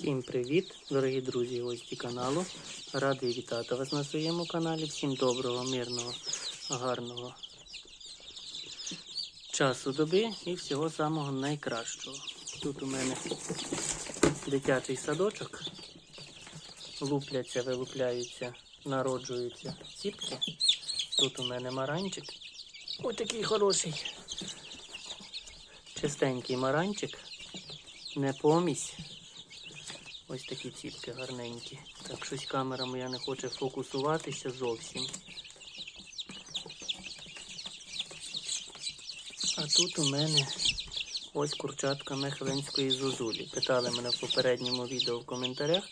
Всім привіт, дорогі друзі, гості каналу. Радий вітати вас на своєму каналі. Всім доброго, мирного, гарного часу доби і всього самого найкращого. Тут у мене дитячий садочок. Лупляться, вилупляються, народжуються ціпки. Тут у мене маранчик. Ось такий хороший. Чистенький маранчик. Не помісь. Ось такі ціпки гарненькі. Так, щось камера моя не хоче фокусуватися зовсім. А тут у мене ось курчатка мехленської зозулі. Питали мене в попередньому відео в коментарях,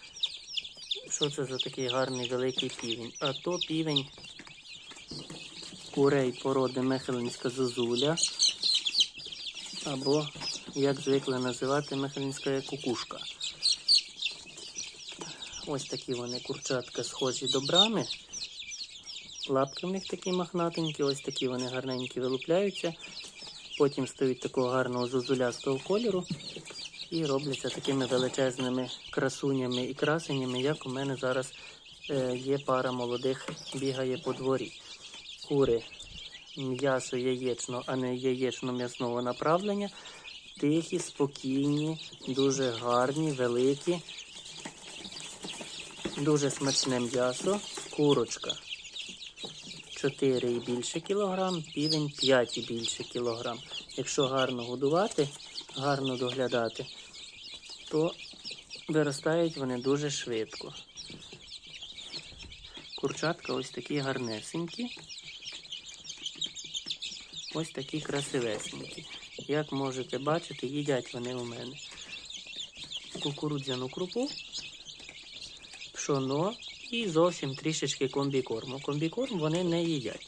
що це за такий гарний великий півень. А то півень курей породи мехленська зозуля. Або, як звикли називати, мехленська кукушка. Ось такі вони курчатка схожі до брами. Лапки в них такі махнатенькі, ось такі вони гарненькі вилупляються. Потім стають такого гарного зозулястого кольору і робляться такими величезними красунями і красенями, як у мене зараз е, є пара молодих, бігає по дворі. Кури м'ясо яєчно, а не яєчно-м'ясного направлення. Тихі, спокійні, дуже гарні, великі. Дуже смачне м'ясо, курочка 4 і більше кілограм, півень 5 і більше кілограм. Якщо гарно годувати, гарно доглядати, то виростають вони дуже швидко. Курчатка ось такі гарнесенькі. Ось такі красивесенькі. Як можете бачити, їдять вони у мене кукурудзяну крупу пшоно і зовсім трішечки комбікорму. Комбікорм вони не їдять.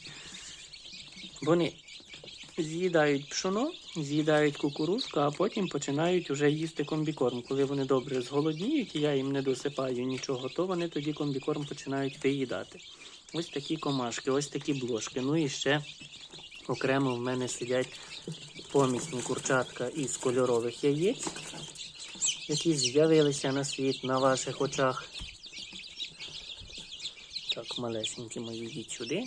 Вони з'їдають пшоно, з'їдають кукурузку, а потім починають вже їсти комбікорм. Коли вони добре зголодніють, і я їм не досипаю нічого, то вони тоді комбікорм починають виїдати. Ось такі комашки, ось такі блошки. Ну і ще окремо в мене сидять помісні курчатка із кольорових яєць, які з'явилися на світ на ваших очах. Так, малесенькі мої йдіть сюди.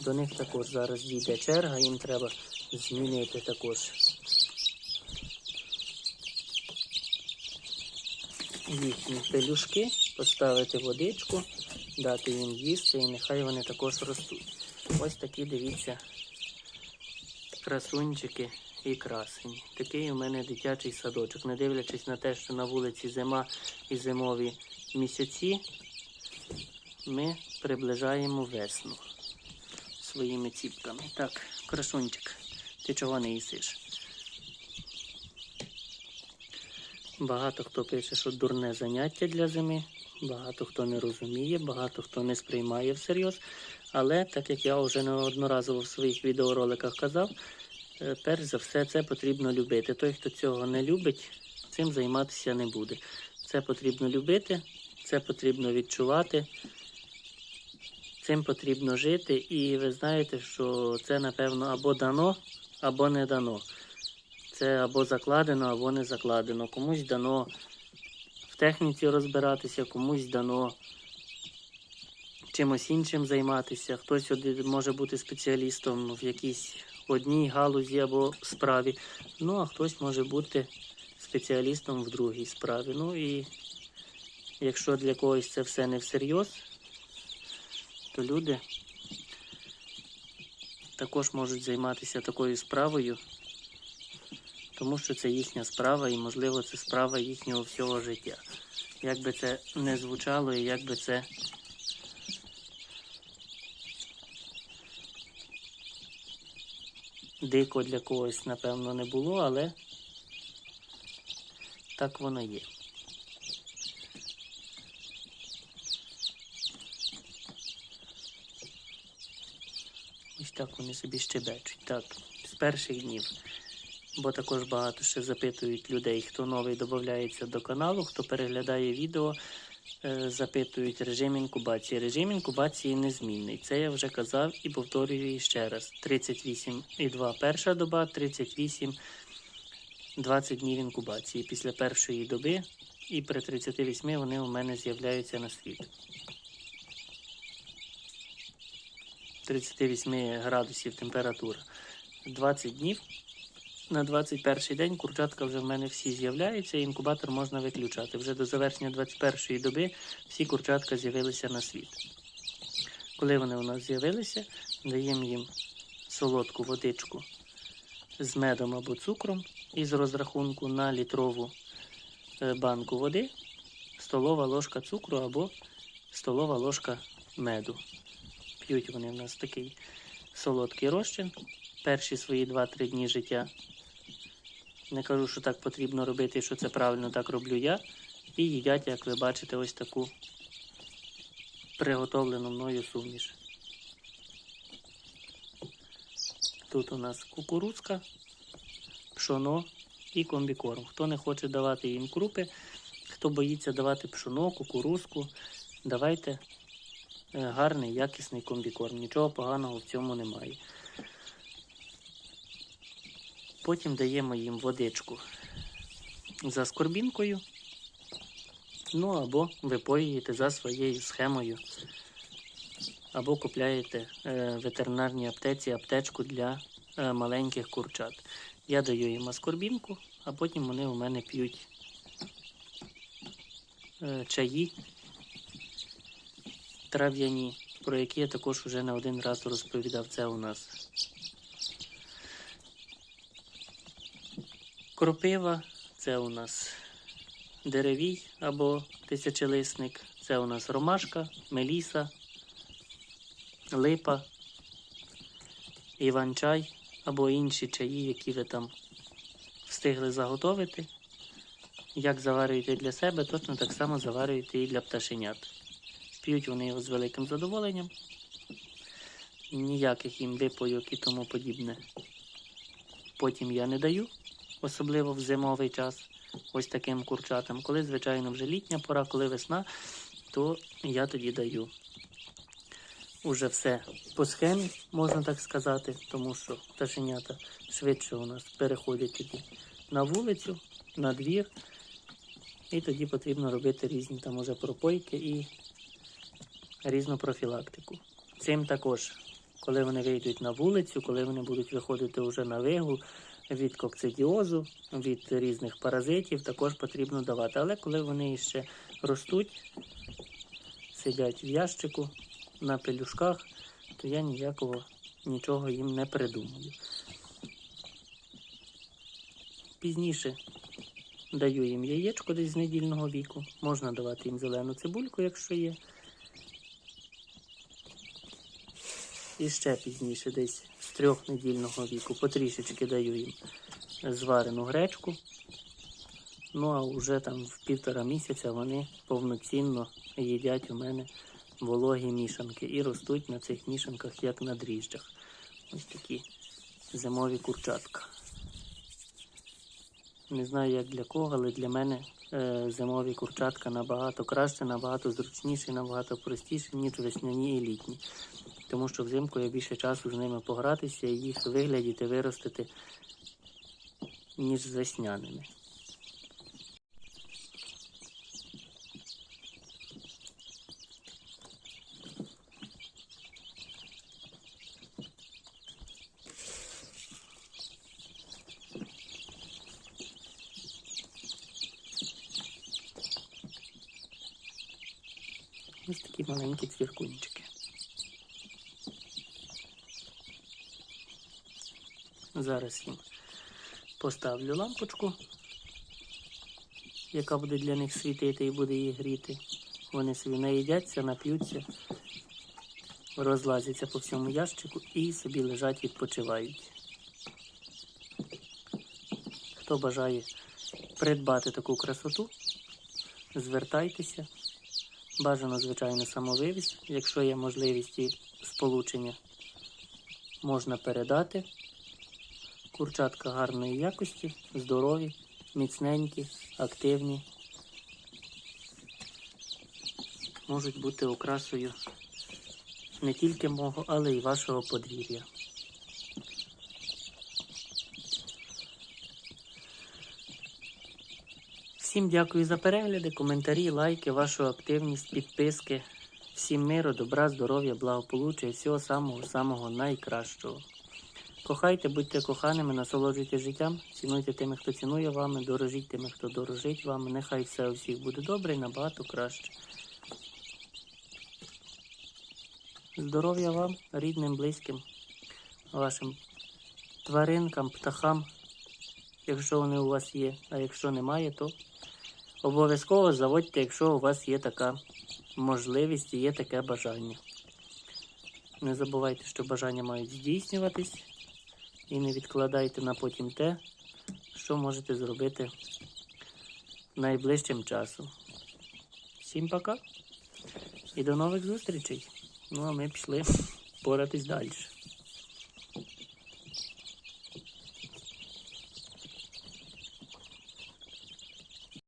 До них також зараз дійде черга, їм треба змінити також їхні пелюшки, поставити водичку, дати їм їсти і нехай вони також ростуть. Ось такі, дивіться, красунчики і красені. Такий у мене дитячий садочок. Не дивлячись на те, що на вулиці зима і зимові місяці, ми приближаємо весну своїми ціпками. Так, красунчик, ти чого не їсиш? Багато хто пише, що дурне заняття для зими, багато хто не розуміє, багато хто не сприймає всерйоз. Але так як я вже неодноразово в своїх відеороликах казав, перш за все це потрібно любити. Той, хто цього не любить, цим займатися не буде. Це потрібно любити, це потрібно відчувати, цим потрібно жити. І ви знаєте, що це, напевно, або дано, або не дано. Це або закладено, або не закладено. Комусь дано в техніці розбиратися, комусь дано чимось іншим займатися. Хтось може бути спеціалістом в якійсь одній галузі або справі. Ну, а хтось може бути спеціалістом в другій справі. Ну і якщо для когось це все не всерйоз, то люди також можуть займатися такою справою, тому що це їхня справа і, можливо, це справа їхнього всього життя. Як би це не звучало і як би це дико для когось, напевно, не було, але так воно є. Ось так вони собі щебечуть. Так, з перших днів. Бо також багато ще запитують людей, хто новий додається до каналу, хто переглядає відео, запитують режим інкубації. Режим інкубації незмінний. Це я вже казав і повторюю ще раз: 38,2 перша доба, 38 20 днів інкубації після першої доби, і при 38 вони у мене з'являються на світ. 38 градусів температура. 20 днів. На 21 день курчатка вже в мене всі з'являються, і інкубатор можна виключати. Вже до завершення 21 доби всі курчатка з'явилися на світ. Коли вони у нас з'явилися, даємо їм солодку водичку з медом або цукром із розрахунку на літрову е, банку води, столова ложка цукру або столова ложка меду. П'ють вони в нас такий солодкий розчин. Перші свої 2-3 дні життя. Не кажу, що так потрібно робити, що це правильно, так роблю я. І їдять, як ви бачите, ось таку приготовлену мною суміш. Тут у нас кукурудзка, пшоно і комбікорм. Хто не хоче давати їм крупи, хто боїться давати пшоно, кукурузку, давайте е, гарний, якісний комбікорм. Нічого поганого в цьому немає. Потім даємо їм водичку за скорбінкою. Ну або випоюєте за своєю схемою, або купляєте е, в ветеринарній аптеці аптечку для е, маленьких курчат. Я даю їм аскорбінку, а потім вони у мене п'ють е, чаї трав'яні, про які я також вже не один раз розповідав. Це у нас кропива, це у нас деревій або тисячелисник, це у нас ромашка, меліса, липа, іван-чай або інші чаї, які ви там встигли заготовити. Як заварюєте для себе, точно так само заварюєте і для пташенят. П'ють вони його з великим задоволенням. Ніяких їм випойок і тому подібне. Потім я не даю, особливо в зимовий час, ось таким курчатам. Коли, звичайно, вже літня пора, коли весна, то я тоді даю. Уже все по схемі, можна так сказати, тому що пташенята швидше у нас переходять тоді на вулицю, на двір. І тоді потрібно робити різні там уже пропойки і різну профілактику. Цим також, коли вони вийдуть на вулицю, коли вони будуть виходити вже на вигул від кокцидіозу, від різних паразитів, також потрібно давати. Але коли вони ще ростуть, сидять в ящику на пелюшках, то я ніякого нічого їм не придумаю. Пізніше даю їм яєчко десь з недільного віку. Можна давати їм зелену цибульку, якщо є. І ще пізніше, десь з трьохнедільного віку, потрішечки даю їм зварену гречку. Ну а вже там в півтора місяця вони повноцінно їдять у мене вологі мішанки і ростуть на цих мішанках, як на дріжджах. Ось такі зимові курчатка. Не знаю, як для кого, але для мене е, зимові курчатка набагато краще, набагато зручніше, набагато простіше, ніж весняні і літні. Тому що взимку я більше часу з ними погратися і їх виглядіти, виростити, ніж з весняними. Ось такі маленькі цвіркунчики. Зараз їм поставлю лампочку, яка буде для них світити і буде їх гріти. Вони собі наїдяться, нап'ються, розлазяться по всьому ящику і собі лежать, відпочивають. Хто бажає придбати таку красоту, звертайтеся. Бажано, звичайно, самовивіз. Якщо є можливість і сполучення, можна передати. Курчатка гарної якості, здорові, міцненькі, активні. Можуть бути окрасою не тільки мого, але й вашого подвір'я. Всім дякую за перегляди, коментарі, лайки, вашу активність, підписки. Всім миру, добра, здоров'я, благополуччя і всього самого-самого найкращого. Кохайте, будьте коханими, насолоджуйтесь життям, цінуйте тими, хто цінує вами, дорожіть тими, хто дорожить вами. Нехай все у всіх буде добре і набагато краще. Здоров'я вам, рідним, близьким, вашим тваринкам, птахам, якщо вони у вас є. А якщо немає, то обов'язково заводьте, якщо у вас є така можливість і є таке бажання. Не забувайте, що бажання мають здійснюватись і не відкладайте на потім те, що можете зробити найближчим часом. Всім пока і до нових зустрічей. Ну а ми пішли поратись далі.